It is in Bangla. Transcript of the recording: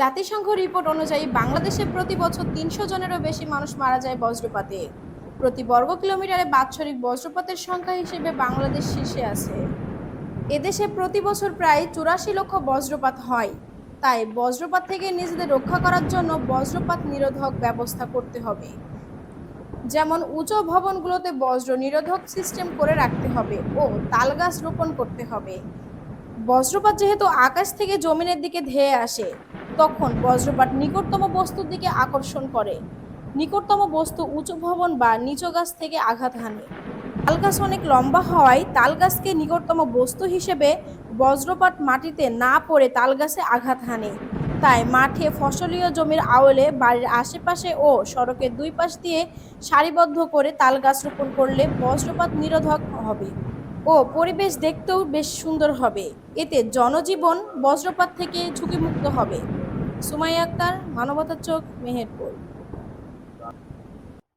জাতিসংঘ রিপোর্ট অনুযায়ী বাংলাদেশে প্রতি বছর তিনশো জনেরও বেশি মানুষ মারা যায় বজ্রপাতে। প্রতি বর্গ কিলোমিটারে বাৎসরিক বজ্রপাতের সংখ্যা হিসেবে বাংলাদেশ শীর্ষে আছে। এদেশে প্রতি বছর প্রায় চুরাশি লক্ষ বজ্রপাত হয়। তাই বজ্রপাত থেকে নিজেদের রক্ষা করার জন্য বজ্রপাত নিরোধক ব্যবস্থা করতে হবে। যেমন উঁচু ভবনগুলোতে বজ্র নিরোধক সিস্টেম করে রাখতে হবে ও তালগাছ রোপণ করতে হবে। বজ্রপাত যেহেতু আকাশ থেকে জমিনের দিকে ধেয়ে আসে তখন বজ্রপাত নিকটতম বস্তুর দিকে আকর্ষণ করে। নিকটতম বস্তু উঁচু ভবন বা নিচু গাছ থেকে আঘাত হানে। তালগাছ অনেক লম্বা হওয়ায় তাল গাছকে নিকটতম বস্তু হিসেবে বজ্রপাত মাটিতে না পড়ে তালগাছে আঘাত হানে। তাই মাঠে ফসলীয় জমির আওলে বাড়ির আশেপাশে ও সড়কের দুই পাশ দিয়ে সারিবদ্ধ করে তাল গাছ রোপণ করলে বজ্রপাত নিরোধক হবে ও পরিবেশ দেখতেও বেশ সুন্দর হবে। এতে জনজীবন বজ্রপাত থেকে ঝুঁকিমুক্ত হবে। সুমাইয়া আক্তার মানবতার চোখ মেহেরপুর।